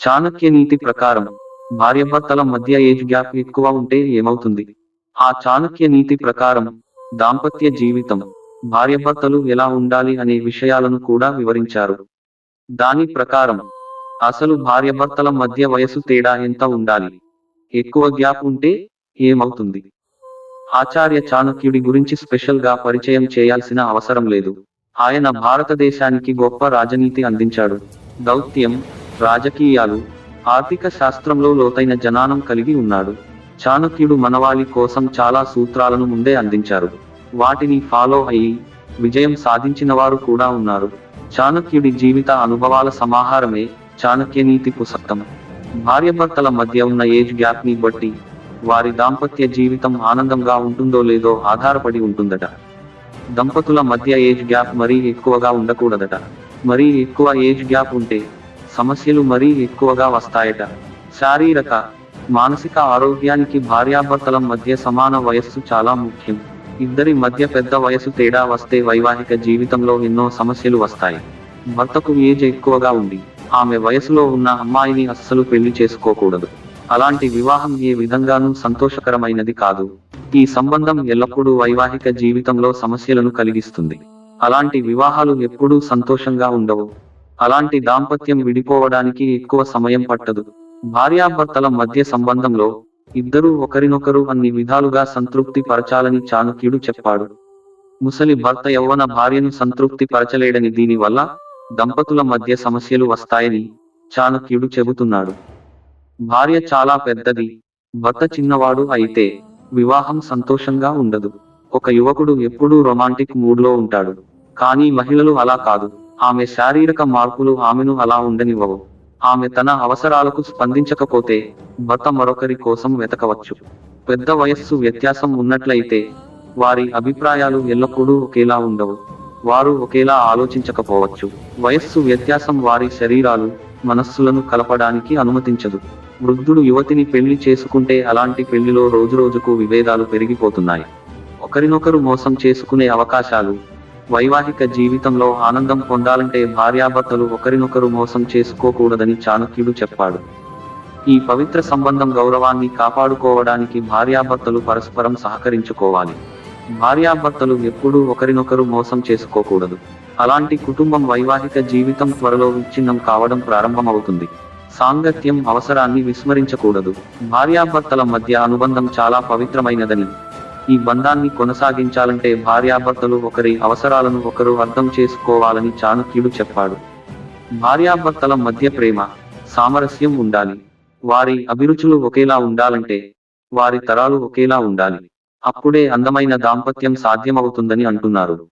చాణక్య నీతి ప్రకారం భార్యభర్తల మధ్య age gap ఎక్కువ ఉంటే ఏమవుతుంది? ఆ చాణక్య నీతి ప్రకారం దాంపత్య జీవితం భార్యభర్తలు ఎలా ఉండాలి అనే విషయాలను కూడా వివరించారు. దాని ప్రకారం అసలు భార్యభర్తల మధ్య వయసు తేడా ఎంత ఉండాలి? ఎక్కువ గ్యాప్ ఉంటే ఏమవుతుంది? ఆచార్య చాణక్యుడి గురించి స్పెషల్గా పరిచయం చేయాల్సిన అవసరం లేదు. ఆయన భారతదేశానికి గొప్ప రాజనీతి అందించాడు. దౌత్యం రాజకీయాలు ఆర్థిక శాస్త్రంలో లోతైన జనానం కలిగి ఉన్నాడు. చాణక్యుడు మనవాళి కోసం చాలా సూత్రాలను ముందే అందించారు. వాటిని ఫాలో అయ్యి విజయం సాధించినవారు కూడా ఉన్నారు. చాణక్యుడి జీవిత అనుభవాల సమాహారమే చాణక్య నీతి పుస్తకం. భార్యభర్తల మధ్య ఉన్న ఏజ్ గ్యాప్ని బట్టి వారి దాంపత్య జీవితం ఆనందంగా ఉంటుందో లేదో ఆధారపడి ఉంటుందట. దంపతుల మధ్య ఏజ్ గ్యాప్ మరీ ఎక్కువగా ఉండకూడదట. మరీ ఎక్కువ ఏజ్ గ్యాప్ ఉంటే సమస్యలు మరీ ఎక్కువగా వస్తాయట. శారీరక మానసిక ఆరోగ్యానికి భార్యాభర్తల మధ్య సమాన వయస్సు చాలా ముఖ్యం. ఇద్దరి మధ్య పెద్ద వయసు తేడా వస్తే వైవాహిక జీవితంలో ఎన్నో సమస్యలు వస్తాయి. భర్తకు ఏజ్ ఎక్కువగా ఉండి ఆమె వయసులో ఉన్న అమ్మాయిని అస్సలు పెళ్ళి చేసుకోకూడదు. అలాంటి వివాహం ఏ విధంగానూ సంతోషకరమైనది కాదు. ఈ సంబంధం ఎల్లప్పుడూ వైవాహిక జీవితంలో సమస్యలను కలిగిస్తుంది. అలాంటి వివాహాలు ఎప్పుడూ సంతోషంగా ఉండవు. అలాంటి దాంపత్యం విడిపోవడానికి ఎక్కువ సమయం పట్టదు. భార్యాభర్తల మధ్య సంబంధంలో ఇద్దరూ ఒకరినొకరు అన్ని విధాలుగా సంతృప్తి పరచాలని చాణక్యుడు చెప్పాడు. ముసలి భర్త యవ్వన భార్యను సంతృప్తి పరచలేడని దీనివల్ల దంపతుల మధ్య సమస్యలు వస్తాయని చాణక్యుడు చెబుతున్నాడు. భార్య చాలా పెద్దది. భర్త చిన్నవాడు అయితే వివాహం సంతోషంగా ఉండదు. ఒక యువకుడు ఎప్పుడూ రొమాంటిక్ మూడ్లో ఉంటాడు. కానీ మహిళలు అలా కాదు. ఆమె శారీరక మార్పులు ఆమెను అలా ఉండనివ్వవు. ఆమె తన అవసరాలకు స్పందించకపోతే భర్త మరొకరి కోసం వెతకవచ్చు. పెద్ద వయస్సు వ్యత్యాసం ఉన్నట్లయితే వారి అభిప్రాయాలు ఎల్లప్పుడూ ఒకేలా ఉండవు. వారు ఒకేలా ఆలోచించకపోవచ్చు. వయస్సు వ్యత్యాసం వారి శరీరాలు మనస్సులను కలపడానికి అనుమతించదు. వృద్ధుడు యువతిని పెళ్ళి చేసుకుంటే అలాంటి పెళ్ళిలో రోజురోజుకు విభేదాలు పెరిగిపోతున్నాయి. ఒకరినొకరు మోసం చేసుకునే అవకాశాలు వైవాహిక జీవితంలో ఆనందం పొందాలంటే భార్యాభర్తలు ఒకరినొకరు మోసం చేసుకోకూడదని చాణక్యుడు చెప్పాడు. ఈ పవిత్ర సంబంధం గౌరవాన్ని కాపాడుకోవడానికి భార్యాభర్తలు పరస్పరం సహకరించుకోవాలి. భార్యాభర్తలు ఎప్పుడూ ఒకరినొకరు మోసం చేసుకోకూడదు. అలాంటి కుటుంబం వైవాహిక జీవితం త్వరలో విచ్ఛిన్నం కావడం ప్రారంభమవుతుంది. సాంగత్యం అవసరాన్ని విస్మరించకూడదు. భార్యాభర్తల మధ్య అనుబంధం చాలా పవిత్రమైనదని ఈ బంధాన్ని కొనసాగించాలంటే భార్యాభర్తలు ఒకరి అవసరాలను ఒకరు అర్థం చేసుకోవాలని చాణక్యుడు చెప్పాడు. భార్యాభర్తల మధ్య ప్రేమ సామరస్యం ఉండాలి. వారి అభిరుచులు ఒకేలా ఉండాలంటే వారి తరాలు ఒకేలా ఉండాలి. అప్పుడే అందమైన దాంపత్యం సాధ్యమవుతుందని అంటున్నారు.